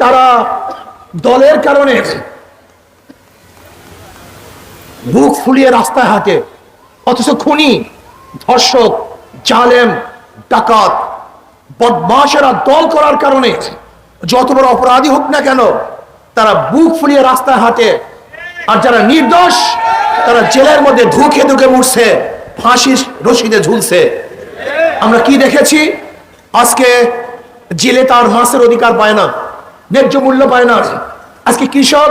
তারা দলের কারণে বুক ফুলিয়ে রাস্তায় হাঁটে। অথচ খুনি, ধর্ষক, জালেম, ডাকাত বদমাসেরা দল করার কারণে যত বড় অপরাধী হোক না কেন, তারা বুক ফুলিয়ে রাস্তায় হাঁটে। আর যারা নির্দোষ, তারা জেলের মধ্যে ধুকে ধুকে মরছে, ফাঁসির রশিদে ঝুলছে। আমরা কি দেখেছি? আজকে জেলে তার মাছের অধিকার পায় না। ন্যায্য মূল্য পায় না। আজকে কৃষক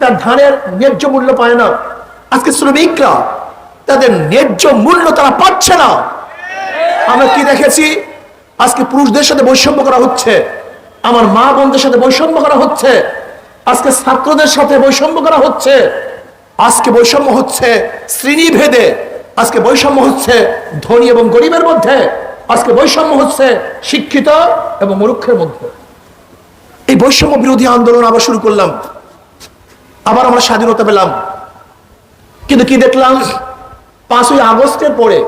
তার ধানের ন্যায্য মূল্য পায় না। আজকে শ্রমিকরা তাদের ন্যায্য মূল্য তারা পাচ্ছে না। আমরা কি দেখেছি? আজকে পুরুষদের সাথে বৈষম্য করা হচ্ছে। আমার মা বোনদের সাথে বৈষম্য করা হচ্ছে। আজকে ছাত্রদের সাথে বৈষম্য করা হচ্ছে। আজকে বৈষম্য হচ্ছে শ্রেণি ভেদে আজকে বৈষম্য হচ্ছে ধনী এবং গরিবের মধ্যে। আজকে বৈষম্য হচ্ছে শিক্ষিত এবং মূর্খের মধ্যে। এই বৈষম্য বিরোধী আন্দোলন আবার শুরু করলাম। আবার আমরা স্বাধীনতা পেলাম। কিন্তু কি দেখলাম? পাঁচই আগস্টের পরে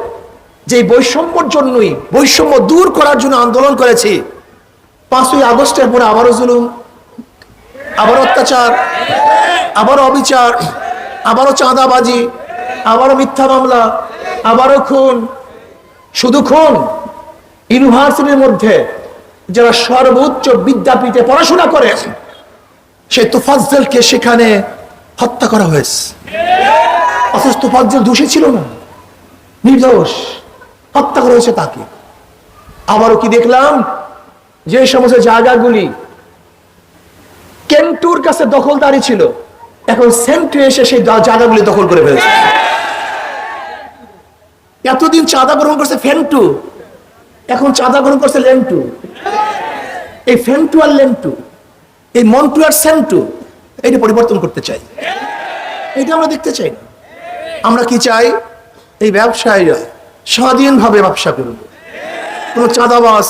যে বৈষম্যর জন্যই, বৈষম্য দূর করার জন্য আন্দোলন করেছি, পাঁচই আগস্টের পরে আবারও জুলুম আবার অত্যাচার, আবারও অবিচার, আবারও চাঁদাবাজি, আবারও মিথ্যা মামলা, আবারও খুন। শুধু খুন, ইউনিভার্সিটির মধ্যে যারা সর্বোচ্চ বিদ্যাপীঠে পড়াশোনা করে, সেই তোফাজ্জলকে সেখানে হত্যা করা হয়েছে। অথচ তোফাজ্জল দোষী ছিল না, নির্দোষ, হত্যা করা হয়েছে তাকে। আবারও কি দেখলাম? যে সমস্ত জায়গাগুলি কেন্টুর কাছে দখলদারি ছিল, এখন সেন্টু এসে সেই জায়গাগুলি দখল করে ফেলছে। এতদিন চাঁদা গ্রহণ করছে ফেন্টু এখন চাঁদা গ্রহণ করছে লেন্টু। এই ফেন্টু আর লেন্টু, এই মন্টু আর সেন্টু এটা পরিবর্তন করতে চাই। এটা আমরা দেখতে চাই না। আমরা কি চাই? এই ব্যবসায়ীরা স্বাধীনভাবে ব্যবসা করবে কোনো চাঁদাবাস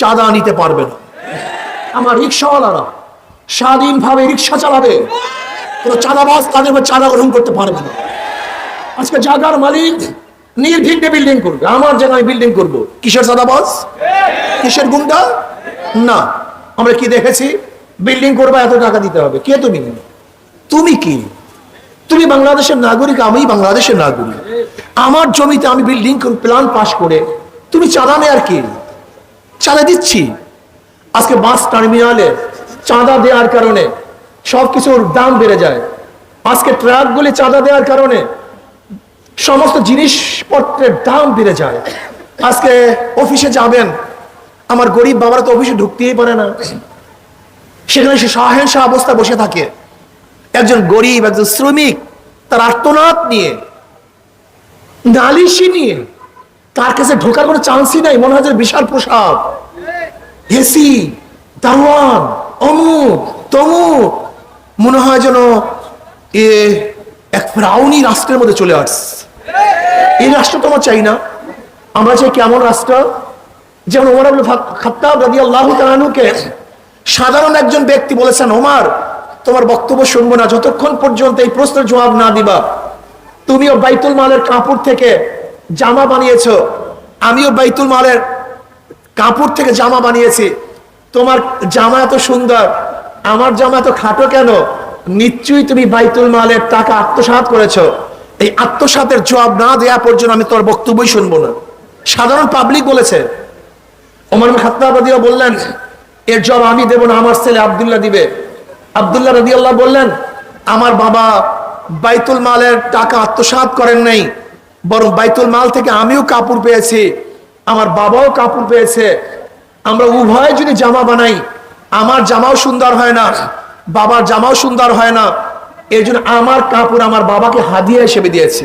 চাঁদা নিতে পারবে না। আমার রিক্সাওয়ালারা স্বাধীনভাবে রিক্সা চালাবে। কোনো চাঁদাবাস তাদের চাঁদা গ্রহণ করতে পারবে না। আজকে জায়গার মালিক নির্বিঘ্নে বিল্ডিং করবে। আমার জায়গায় বিল্ডিং করব। কিসের চাঁদাবাস কিসের গুন্ডা? না। আমরা কি দেখেছি? বিল্ডিং করবে, এত টাকা দিতে হবে। কে তুমি? তুমি কি? তুমি বাংলাদেশের নাগরিক আমি বাংলাদেশের নাগরিক। আমার জমিতে আমি বিল্ডিং প্ল্যান পাস করে তুমি চাঁদা নেয়ার কি? চাঁদা দিচ্ছি। আজকে বাস টার্মিনালে চাঁদা দেওয়ার কারণে সবকিছুর দাম বেড়ে যায়। আজকে ট্রাকগুলি চাঁদা দেওয়ার কারণে সমস্ত জিনিসপত্রের দাম বেড়ে যায়। আজকে অফিসে যাবেন, আমার গরিব বাবারা তো অফিসে ঢুকতেই পারে না। সেখানে সে সহেংসা অবস্থা বসে থাকে। একজন গরিব, একজন শ্রমিক, তার আর্তনাদ নিয়ে নালিশি নিয়ে, তার কাছে ঢোকার কোনো চান্সই নাই, মনে হয় বিশাল প্রসাদ। এসি দারোয়ান, অমুক, তমুক, মনে হয় যেন এ এক ফ্রাউনি রাষ্ট্রের মধ্যে চলে আসছে। এই রাষ্ট্র তো আমরা চাই না। আমরা চাই কেমন রাষ্ট্র? যেমন ওমর আব্দুল খাত্তাব রাদি আল্লাহ তালানুকে সাধারণ একজন ব্যক্তি বলেছেন ওমার তোমার বক্তব্য শুনব না। যতক্ষণ পর্যন্ত এই প্রশ্নের জবাব না দিবা, তুমিও বাইতুল মালের কাপড় থেকে জামা বানিয়েছ, আমিও বাইতুল মালের কাপড় থেকে জামা বানিয়েছি। তোমার জামা এত সুন্দর, আমার জামা এত খাটো কেন? নিশ্চয়ই তুমি বাইতুল মালের টাকা আত্মসাৎ করেছ। এই আত্মসাতের জবাব না দেওয়া পর্যন্ত আমি তোর বক্তব্যই শুনব না। সাধারণ পাবলিক বলেছে, ওমর খাত্তাবাদীরা বললেন, এর জবাব আমি দেব না, আমার ছেলে আবদুল্লাহ দিবে। আবদুল্লাহ রাদিয়াল্লাহ বললেন, আমার বাবা বাইতুল মালের টাকা আত্মসাৎ করেন নাই, বরং বাইতুল মাল থেকে আমিও কাপড় পেয়েছি, আমার বাবাও কাপড় পেয়েছে। আমরা উভয় যদি জামা বানাই, আমার জামাও সুন্দর হয় না, বাবার জামাও সুন্দর হয় না এই জন্য আমার কাপড় আমার বাবাকে হাদিয়া হিসেবে দিয়েছে।